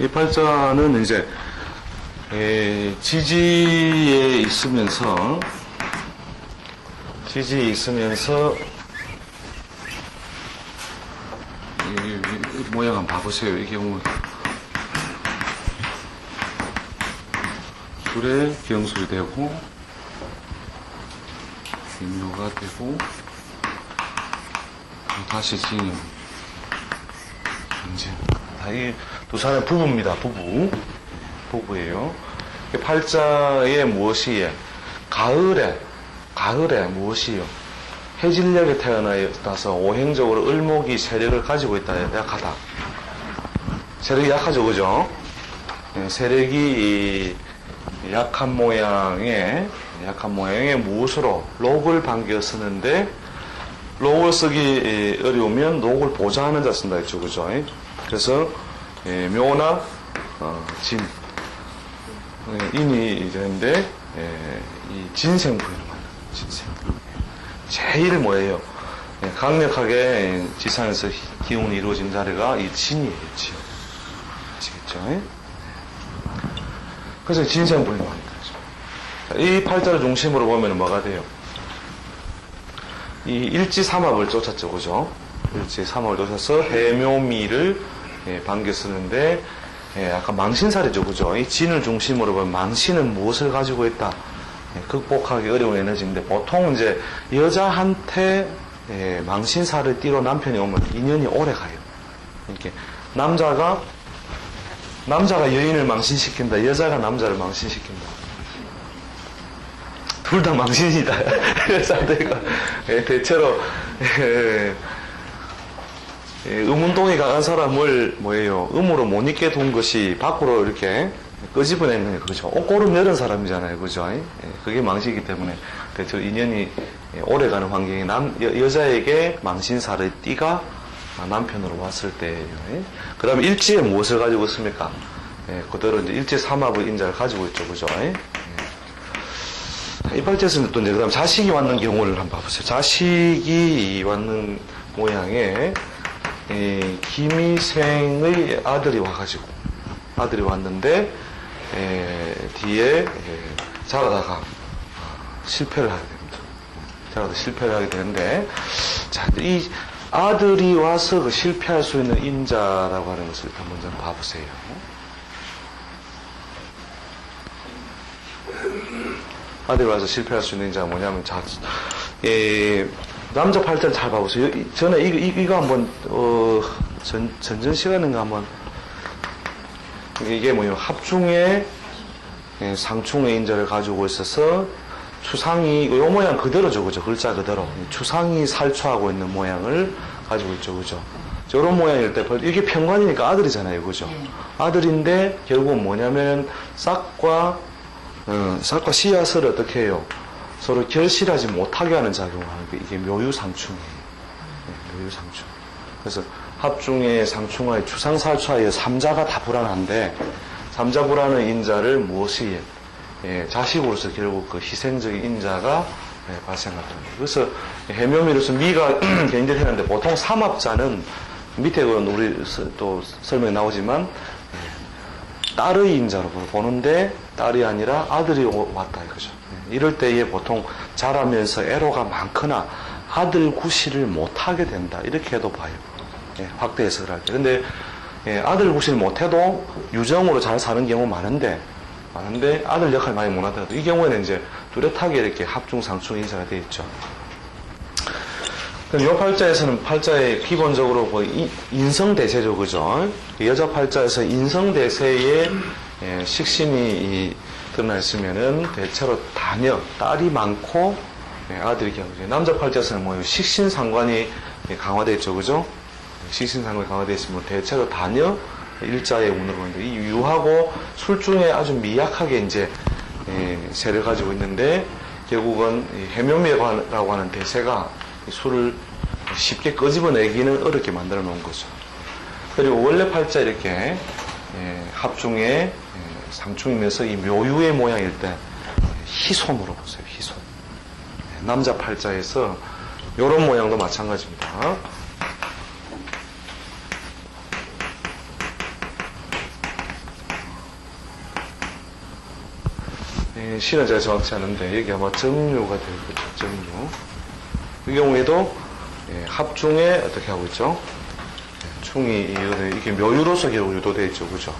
이 팔자는 이제 에, 지지에 있으면서 지지에 있으면서 이, 이- 이 모양 한번 봐보세요. 이게 뭐 둘에 기영술이 되고 임묘가 되고 다시 진영 이제 다 이 두 사람의 부부입니다. 부부 부부예요. 이 팔자에 무엇이 가을에 가을에 무엇이요? 해질녘에 태어나서 오행적으로 을목이 세력을 가지고 있다 약하다. 세력이 약하죠, 그죠? 예, 세력이 이 약한 모양의 약한 모양의 무엇으로 록을 반겨 쓰는데 록을 쓰기 어려우면 록을 보좌하는 자 쓴다 했죠, 그죠? 그래서 예, 묘나 어, 진 예, 인이 되는데 예, 이 진생부를 만든 진생. 제일 뭐예요? 예, 강력하게 지상에서 기운이 이루어진 자리가 이 진이에요, 진. 아시겠죠? 예? 그래서 거죠. 자, 이 팔자를 중심으로 보면 뭐가 돼요? 이 일지 삼합을 쫓았죠, 그죠? 일지 삼합을 쫓아서 해묘미를 예, 반겨 쓰는데 예, 약간 망신살이죠, 그죠? 이 진을 중심으로 보면 망신은 무엇을 가지고 있다? 예, 극복하기 어려운 에너지인데 보통 이제 여자한테 예, 망신살을 띠로 남편이 오면 인연이 오래 가요. 이렇게 남자가 남자가 여인을 망신시킨다, 여자가 남자를 망신시킨다. 둘 다 망신이다. 여자들과 예, 대체로 예, 예, 음운동이 강한 사람을 뭐예요? 음으로 못 있게 둔 것이 밖으로 이렇게 끄집어내는 거죠. 옷고름 여는 사람이잖아요, 그죠? 예, 그게 망신이기 때문에 대체로 인연이 예, 오래가는 환경이 남 여, 자에게 망신살의 띠가 남편으로 왔을 때예요. 그 다음에 일지에 무엇을 가지고 있습니까? 예, 그대로 이제 일지 삼합의 인자를 가지고 있죠, 그죠? 예. 이팔자에서는 또 이제 그다음 자식이 왔는 경우를 한번 봐보세요. 자식이 왔는 모양의 에, 김희생의 아들이 와가지고 아들이 왔는데 에, 뒤에 에, 자라다가 실패를 하게 됩니다. 자라다 실패를 하게 되는데 자, 이 아들이 와서 그 실패할 수 있는 인자라고 하는 것을 일단 먼저 봐보세요. 아들이 와서 실패할 수 있는 인자가 뭐냐면 자, 예, 남자 팔자를 잘 봐보세요. 이- 전에 이거, 이- 이거 한번 어, 전, 전전 시간인가 한번 이게 뭐예요? 합중의 예, 상충의 인자를 가지고 있어서 추상이 요 모양 그대로죠, 그죠? 글자 그대로 추상이 살초하고 있는 모양을 가지고 있죠, 그죠? 저런 모양일 때 벌- 이게 평관이니까 아들이잖아요, 그죠? 아들인데 결국은 뭐냐면 싹과 어, 싹과 씨앗을 어떻게 해요? 서로 결실하지 못하게 하는 작용을 하는 게 이게 묘유상충이에요. 네, 묘유상충. 그래서 합중의 상충의 추상살초의 삼자가 다 불안한데 삼자 불안의 인자를 무엇이 예, 자식으로서 결국 그 희생적인 인자가 예, 발생하더라고요. 그래서 해묘미로서 미가 개인들 했는데 보통 삼합자는 밑에 그 우리 서- 또 설명이 나오지만 딸의 인자로 보는데 딸이 아니라 아들이 오- 왔다 이거죠. 예, 이럴 때에 보통 자라면서 애로가 많거나 아들 구실을 못하게 된다 이렇게 해도 봐요. 예, 확대 해석을 할 때. 근데 예, 아들 구실 못해도 유정으로 잘 사는 경우 많은데 많은데 아들 역할 많이 못하더라도 이 경우에는 이제 뚜렷하게 이렇게 합중 상충 인자가 되어 있죠. 그럼 요 팔자에서는 팔자에 기본적으로 뭐 이- 인성 대세죠, 그죠? 여자 팔자에서 인성 대세에 예, 식신이 이 드러나 있으면은 대체로 다녀, 딸이 많고 예, 아들이 경우죠. 남자 팔자에서는 뭐 식신 상관이 예, 강화되어 있죠, 그죠? 식신 상관이 강화되어 있으면 대체로 다녀, 일자의 운으로 보는데 이 유하고 술 중에 아주 미약하게 이제 예, 세를 가지고 있는데 결국은 이 해묘미라고 하는 대세가 이 그 술을 쉽게 꺼집어내기는 어렵게 만들어 놓은 거죠. 그리고 원래 팔자 이렇게 예, 합중에 예, 상충이면서 이 묘유의 모양일 때 희소으로 보세요. 희소 예, 남자 팔자에서 이런 모양도 마찬가지입니다. 실은 제가 정확치 않은데 여기 아마 정류가 될 거죠. 정류. 이 경우에도 예, 합중에 어떻게 하고 있죠? 예, 충이 이거는 이게 묘유로서 결국 유도되어 있죠, 그죠?